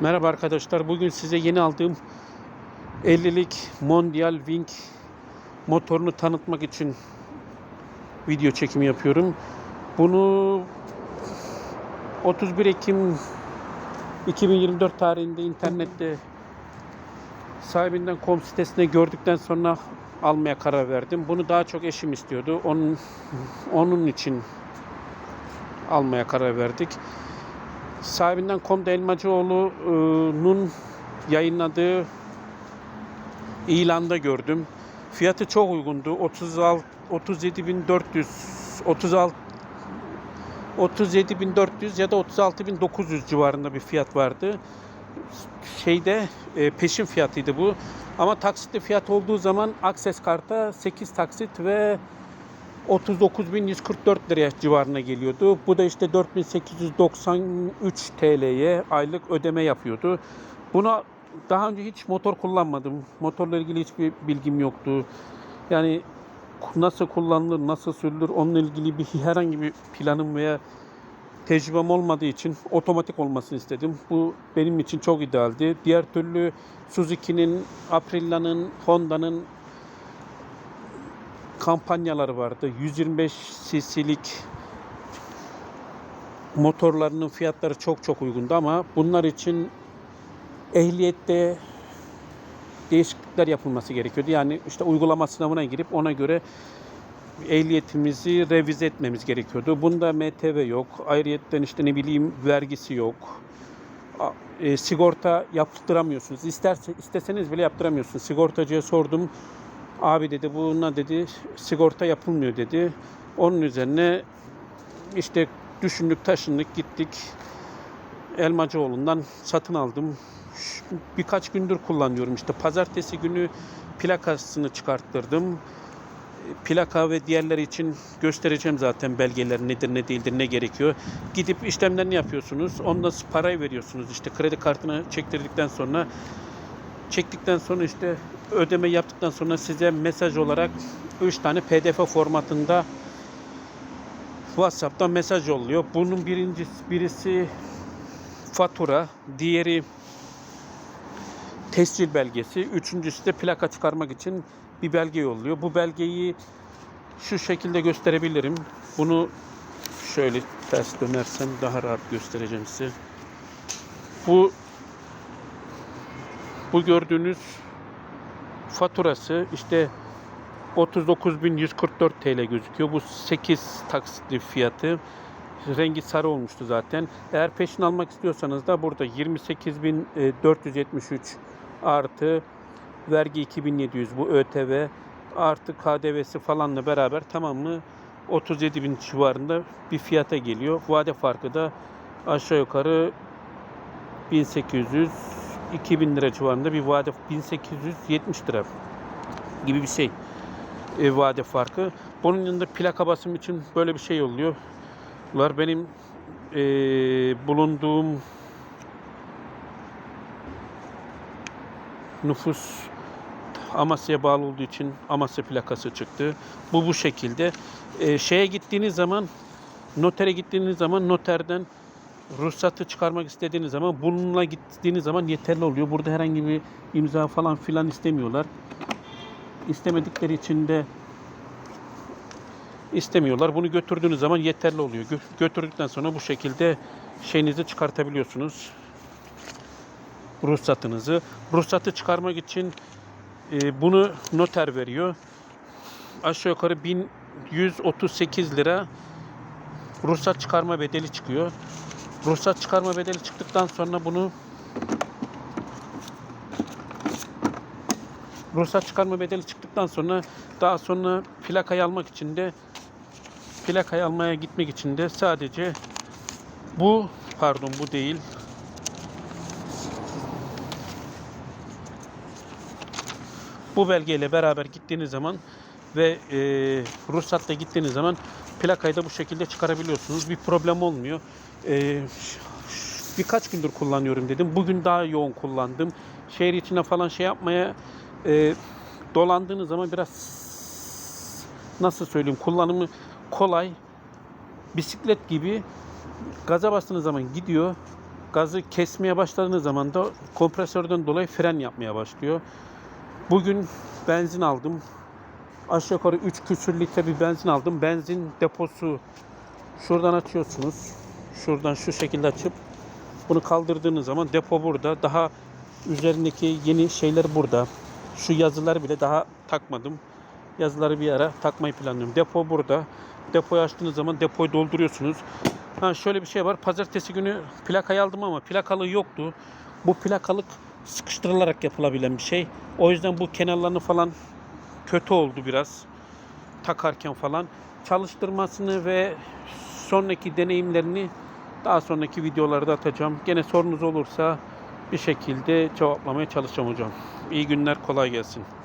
Merhaba arkadaşlar. Bugün size yeni aldığım 50'lik Mondial Wing motorunu tanıtmak için video çekimi yapıyorum. Bunu 31 Ekim 2024 tarihinde internette sahibinden com sitesinde gördükten sonra almaya karar verdim. Bunu daha çok eşim istiyordu. Onun onun için almaya karar verdik. Sahibinden Komda Elmacıoğlu'nun yayınladığı ilanda gördüm. Fiyatı çok uygundu. 36 37.400 36 37.400 ya da 36.900 civarında bir fiyat vardı. Şeyde e, peşin fiyatıydı bu. Ama taksitli fiyat olduğu zaman Akses karta 8 taksit ve 39.144 liraya civarına geliyordu. Bu da işte 4893 TL'ye aylık ödeme yapıyordu. Buna daha önce hiç motor kullanmadım. Motorla ilgili hiçbir bilgim yoktu. Yani nasıl kullanılır, nasıl sürülür onunla ilgili bir herhangi bir planım veya tecrübem olmadığı için otomatik olmasını istedim. Bu benim için çok idealdi. Diğer türlü Suzuki'nin, Aprilia'nın, Honda'nın kampanyaları vardı. 125 cc'lik motorlarının fiyatları çok çok uygundu ama bunlar için ehliyette değişiklikler yapılması gerekiyordu. Yani işte uygulama sınavına girip ona göre ehliyetimizi revize etmemiz gerekiyordu. Bunda MTV yok. Ayrıyetten işte ne bileyim vergisi yok. E, sigorta yaptıramıyorsunuz. İsterse, isteseniz bile yaptıramıyorsunuz. Sigortacıya sordum. Abi dedi buna dedi sigorta yapılmıyor dedi. Onun üzerine işte düşündük taşındık gittik. Elmacıoğlu'ndan satın aldım. Birkaç gündür kullanıyorum. İşte pazartesi günü plakasını çıkarttırdım. Plaka ve diğerleri için göstereceğim zaten belgeler nedir ne değildir ne gerekiyor. Gidip işlemlerini yapıyorsunuz. Onda parayı veriyorsunuz. İşte kredi kartını çektirdikten sonra çektikten sonra işte ödeme yaptıktan sonra size mesaj olarak 3 tane PDF formatında WhatsApp'tan mesaj yolluyor. Bunun birincisi birisi fatura, diğeri tescil belgesi, üçüncüsü de plaka çıkarmak için bir belge yolluyor. Bu belgeyi şu şekilde gösterebilirim. Bunu şöyle ters dönersem daha rahat göstereceğim size. Bu bu gördüğünüz faturası işte 39.144 TL gözüküyor. Bu 8 taksitli fiyatı. Rengi sarı olmuştu zaten. Eğer peşin almak istiyorsanız da burada 28.473 artı vergi 2700 bu ÖTV artı KDV'si falanla beraber tamamı 37.000 civarında bir fiyata geliyor. Vade farkı da aşağı yukarı 1800 2000 lira civarında bir vade 1870 lira gibi bir şey e, vade farkı. Bunun yanında plaka basım için böyle bir şey yolluyor. Bunlar benim e, bulunduğum nüfus Amasya'ya bağlı olduğu için Amasya plakası çıktı. Bu bu şekilde. E, şeye gittiğiniz zaman notere gittiğiniz zaman noterden ruhsatı çıkarmak istediğiniz zaman bununla gittiğiniz zaman yeterli oluyor. Burada herhangi bir imza falan filan istemiyorlar. İstemedikleri için de istemiyorlar. Bunu götürdüğünüz zaman yeterli oluyor. Gö- Götürdükten sonra bu şekilde şeyinizi çıkartabiliyorsunuz. Ruhsatınızı. Ruhsatı çıkarmak için e, bunu noter veriyor. Aşağı yukarı 1138 lira ruhsat çıkarma bedeli çıkıyor. Ruhsat çıkarma bedeli çıktıktan sonra bunu ruhsat çıkarma bedeli çıktıktan sonra daha sonra plakayı almak için de plakayı almaya gitmek için de sadece bu pardon bu değil. Bu belgeyle beraber gittiğiniz zaman ve e, ruhsatla gittiğiniz zaman plakayı da bu şekilde çıkarabiliyorsunuz. Bir problem olmuyor. E, ş- birkaç gündür kullanıyorum dedim. Bugün daha yoğun kullandım. Şehir içine falan şey yapmaya e, dolandığınız zaman biraz nasıl söyleyeyim kullanımı kolay. Bisiklet gibi gaza bastığınız zaman gidiyor. Gazı kesmeye başladığınız zaman da kompresörden dolayı fren yapmaya başlıyor. Bugün benzin aldım. Aşağı yukarı 3 küsür litre bir benzin aldım. Benzin deposu şuradan açıyorsunuz. Şuradan şu şekilde açıp bunu kaldırdığınız zaman depo burada. Daha üzerindeki yeni şeyler burada. Şu yazıları bile daha takmadım. Yazıları bir ara takmayı planlıyorum. Depo burada. Depoyu açtığınız zaman depoyu dolduruyorsunuz. Ha şöyle bir şey var. Pazartesi günü plakayı aldım ama plakalığı yoktu. Bu plakalık sıkıştırılarak yapılabilen bir şey. O yüzden bu kenarlarını falan kötü oldu biraz. Takarken falan. Çalıştırmasını ve sonraki deneyimlerini daha sonraki videolarda atacağım. Gene sorunuz olursa bir şekilde cevaplamaya çalışacağım hocam. İyi günler, kolay gelsin.